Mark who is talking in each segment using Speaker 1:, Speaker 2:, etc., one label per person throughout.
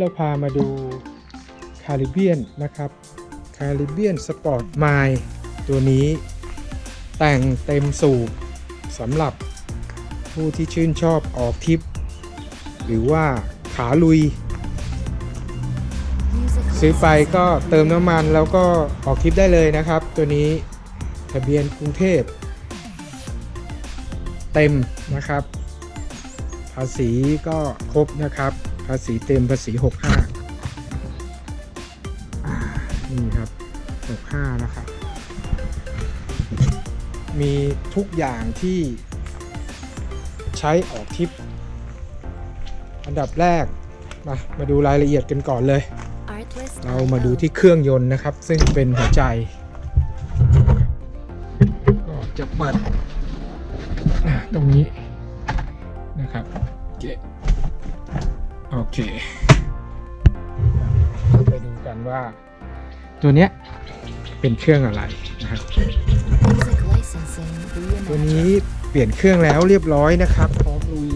Speaker 1: เราพามาดูคาริเบียนนะครับคาริเบียนสปอร์ตไมล์ตัวนี้แต่งเต็มสูบสำหรับผู้ที่ชื่นชอบออกทริป หรือว่าขาลุย ซื้อไปก็เติมน้ำมันแล้วก็ออกทริปได้เลยนะครับ ตัวนี้ทะเบียนกรุงเทพ เต็มนะครับ ภาษีก็ครบนะครับาษีเต็มภาษี 65อ่านี่ครับ 65 นะครับ มีทุกอย่างที่ใช้ออกทริป อันดับแรก มามาดูรายละเอียดกันก่อนเลย เรามาดูที่เครื่องยนต์นะครับ ซึ่งเป็นหัวใจก็จะเปิดอะตรงนี้นะครับโอเค โอเคไปดูกันว่า ตัวเนี้ยเป็นเครื่องอะไรนะครับตัวนี้เปลี่ยนเครื่องแล้วเรียบร้อยนะครับ พร้อมลุย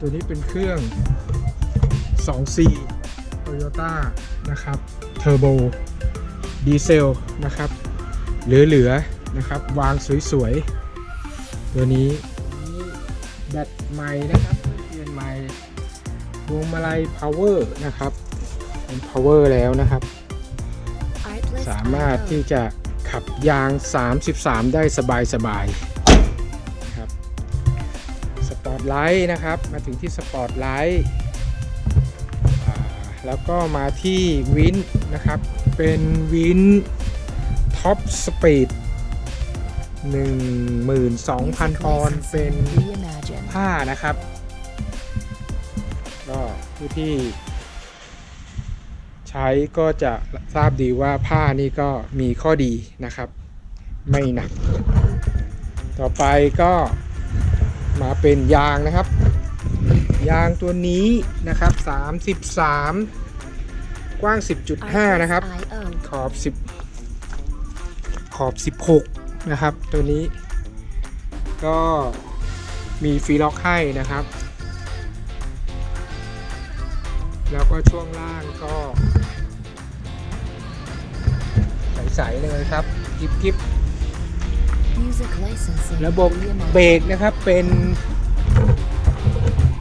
Speaker 1: ตัวนี้เป็นเครื่อง 2C Toyota นะครับเทอร์โบดีเซลนะครับ เหลือๆนะครับ วางสวยๆ ตัวนี้ แบตใหม่นะครับเปลี่ยนใหม่พวงมาลัย power นะครับ เป็น power แล้วนะครับ สามารถที่จะขับยาง 33 ได้สบายๆนะครับสปอร์ตไลท์นะครับ มาถึงที่สปอร์ตไลท์อ่าแล้วก็มาที่วินนะครับ เป็นวินท็อปสปีด 12,000 ปอนด์เป็นผ้านะครับ ก็ผู้ที่ ใช้ก็จะทราบดีว่าผ้านี่ก็มีข้อดีนะครับ ไม่หนัก ต่อไปก็มาเป็นยางนะครับ ยางตัวนี้นะครับ 33 กว้าง 10.5 นะครับ ขอบ 10 ขอบ 16 นะครับ ตัวนี้ก็มีฟรีล็อกให้นะครับ แล้วก็ช่วงล่างก็ใสๆเลยครับกิบกิบระบบเบรกนะครับเป็น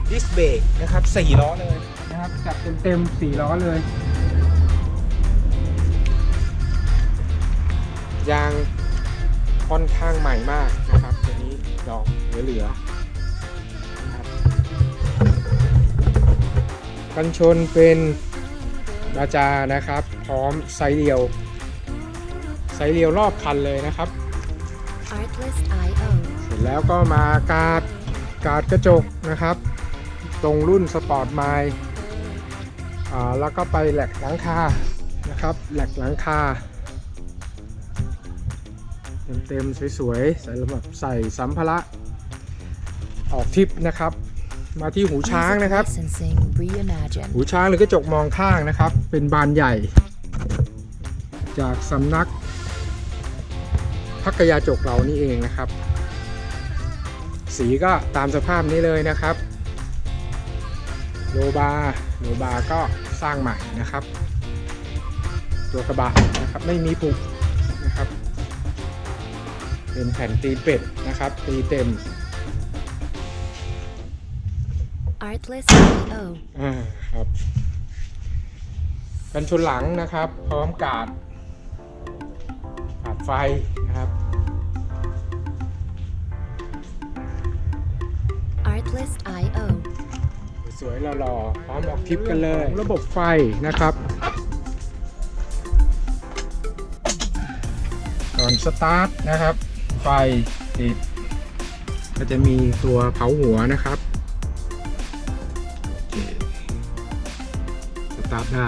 Speaker 1: ดิสเบรกนะครับ4ล้อเลยนะครับจัดเต็มๆ4ล้อเลยยาง ค่อนข้างใหม่มากนะครับตัวนี้ดอกเหลือๆนะครับกันชนเป็นบาจานะครับ พร้อมไซเดียว ไซเดียวรอบคันเลยนะครับเสร็จแล้วก็มากาดกาดกระจกนะครับ ตรงรุ่นสปอร์ตไมล์อ่าแล้วก็ไปแหลกหลังคานะครับ แหลกหลังคา เต็มๆสวยๆใส่ระบบใส่สัมภาระออกทริปนะครับ มาที่หูช้างนะครับ หูช้างหรือกระจกมองข้างนะครับ เป็นบานใหญ่ จากสำนักพักยาจกเรานี่เองนะครับ สีก็ตามสภาพนี้เลยนะครับโลบาโลบาก็สร้างใหม่นะครับ ตัวกระบะนะครับไม่มีปุก เป็นแผ่นตีเป็ดนะครับ ตีเต็ม
Speaker 2: Artless IO.
Speaker 1: อ่าครับกันชนหลังนะครับ พร้อมกาดกาดไฟนะครับ
Speaker 2: Artless IO.
Speaker 1: สวยๆหล่อๆพร้อมออกทริปกันเลย ระบบไฟนะครับก่อนสตาร์ทนะครับ ไฟติด ก็จะมีตัวเผาหัวนะครับสตาร์ทได้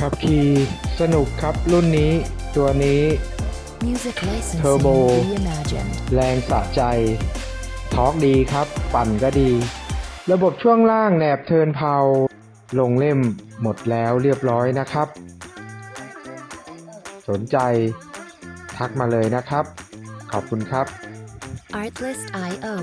Speaker 1: ขับขี่สนุกครับรุ่นนี้ตัวนี้
Speaker 2: Music licensing
Speaker 1: Turbo.
Speaker 2: reimagined.
Speaker 1: แรงสะใจ ทอร์กดีครับ ปั่นก็ดี ระบบช่วงล่างแหนบเทิร์นเพาลงเล่มหมดแล้วเรียบร้อยนะครับ สนใจ ทักมาเลยนะครับ ขอบคุณครับ
Speaker 2: Artlist.io.